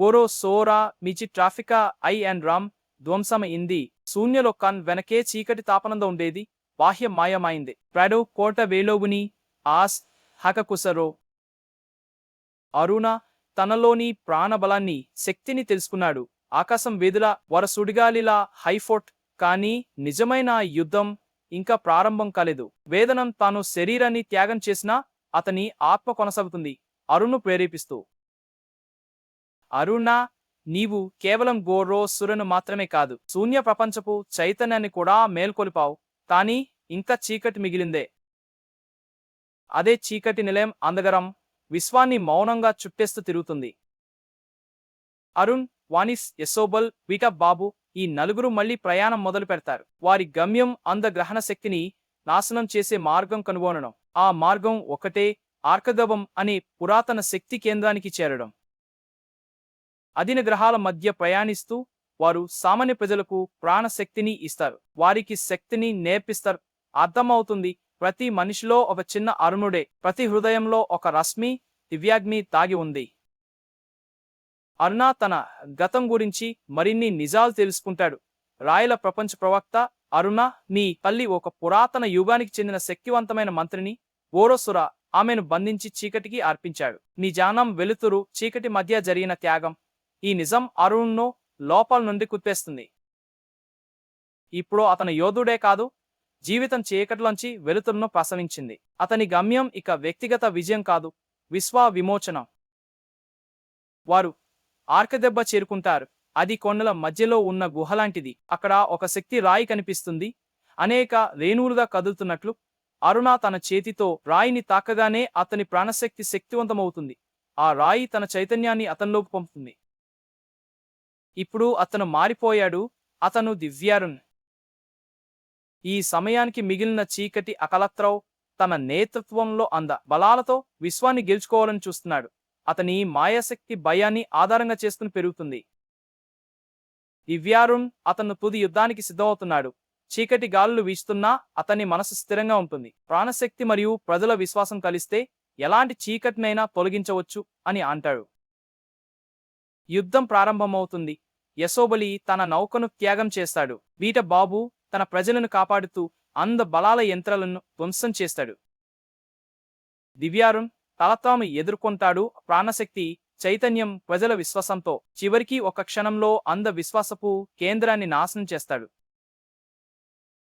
Borrow సోరా మిచి ట్రాఫికా ఐ అండ్ రామ్ ధ్వంసం ఇంది. శూన్యలోకాన్ వెనకే చీకటి తాపనంద ఉండేది. బాహ్య మాయమైంది ప్రాడో కోట వేలోగుని ఆస్ హకకుసరో. అరుణ తనలోని ప్రాణబలాన్ని శక్తిని తెలుసుకున్నాడు. ఆకాశం వేదుల వరసుడిగాలిలా హైఫోర్ట్. కానీ నిజమైన యుద్ధం ఇంకా ప్రారంభం కాలేదు. వేదనం తాను శరీరాన్ని త్యాగం చేసినా అతని ఆత్మ కొనసాగుతుంది. అరుణ్ను ప్రేరేపిస్తూ. అరుణ నీవు కేవలం గోరో సురను మాత్రమే కాదు శూన్య ప్రపంచపు చైతన్యాన్ని కూడా మేల్కొలిపావు కానీ ఇంకా చీకటి మిగిలిందే. అదే చీకటి నిలయం అందగరం విశ్వాన్ని మౌనంగా చుట్టేస్తూ తిరుగుతుంది. అరుణ్ వానిస్ యశోబల్ వీటా బాబు ఈ నలుగురు మళ్ళీ ప్రయాణం మొదలు పెడతారు. వారి గమ్యం అందగ్రహణ శక్తిని నాశనం చేసే మార్గం కనుగొనడం. ఆ మార్గం ఒకటే ఆర్కగవం అనే పురాతన శక్తి కేంద్రానికి చేరడం. అదిన గ్రహాల మధ్య ప్రయాణిస్తూ వారు సామాన్య ప్రజలకు ప్రాణశక్తిని ఇస్తారు. వారికి శక్తిని నేర్పిస్తారు. అర్థమవుతుంది ప్రతి మనిషిలో ఒక చిన్న అరుణుడే ప్రతి హృదయంలో ఒక రశ్మి దివ్యాగ్ని తాగి ఉంది. అరుణ తన గతం గురించి మరిన్ని నిజాలు తెలుసుకుంటాడు. రాయల ప్రపంచ ప్రవక్త అరుణ మీ తల్లి ఒక పురాతన యుగానికి చెందిన శక్తివంతమైన మంత్రిని ఓరోసుర ఆమెను బంధించి చీకటికి అర్పించాడు. నిజానం వెలుతురు చీకటి మధ్య జరిగిన త్యాగం ఈ నిజం అరుణ్ను లోపల నుండి కుప్పేస్తుంది. ఇప్పుడు అతను యోధుడే కాదు జీవితం చీకటిలోంచి వెలుతురును ప్రసవించింది. అతని గమ్యం ఇక వ్యక్తిగత విజయం కాదు విశ్వ విమోచనం వారు ఆర్కదెబ్బ చేరుకుంటారు. అది కొండల మధ్యలో ఉన్న గుహలాంటిది. అక్కడ ఒక శక్తి రాయి కనిపిస్తుంది. అనేక రేణువులుగా కదులుతున్నట్లు అరుణ తన చేతితో రాయిని తాకగానే అతని ప్రాణశక్తి శక్తివంతమవుతుంది. ఆ రాయి తన చైతన్యాన్ని అతనిలోకి పంపుతుంది. ఇప్పుడు అతను మారిపోయాడు అతను దివ్యారుణ్ ఈ సమయానికి మిగిలిన చీకటి అకలత్రవ్ తన నేతృత్వంలో అంద బలాలతో విశ్వాన్ని గెలుచుకోవాలని చూస్తున్నాడు. అతని మాయాశక్తి భయాన్ని ఆధారంగా చేసుకుని పెరుగుతుంది. దివ్యారుణ్ అతను తుది యుద్ధానికి సిద్ధమవుతున్నాడు. చీకటి గాలులు వీస్తున్నా అతని మనసు స్థిరంగా ఉంటుంది. ప్రాణశక్తి మరియు ప్రజల విశ్వాసం కలిస్తే ఎలాంటి చీకటినైనా తొలగించవచ్చు అని అంటాడు. యుద్ధం ప్రారంభమవుతుంది. యశోబలి తన నౌకను త్యాగం చేస్తాడు. వీట బాబు తన ప్రజలను కాపాడుతూ అంద బలాల యంత్రాలను ధ్వంసం చేస్తాడు. దివ్యారుణ్ తలతాము ఎదుర్కొంటాడు ప్రాణశక్తి చైతన్యం ప్రజల విశ్వాసంతో. చివరికి ఒక క్షణంలో అంద విశ్వాసపు కేంద్రాన్ని నాశనం చేస్తాడు.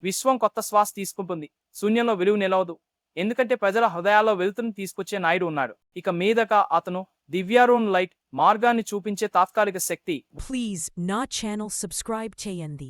విశ్వం కొత్త శ్వాస తీసుకుంటుంది. శూన్యంలో వెలుగు నిలవదు. ఎందుకంటే ప్రజల హృదయాల్లో వెలుతురుని తీసుకొచ్చే నాయుడు ఉన్నాడు. ఇక మీదక అతను దివ్యారుణ్ లైట్ మార్గాన్ని చూపించే తాత్కాలిక శక్తి. ప్లీజ్ నా ఛానల్ సబ్స్క్రైబ్ చేయండి.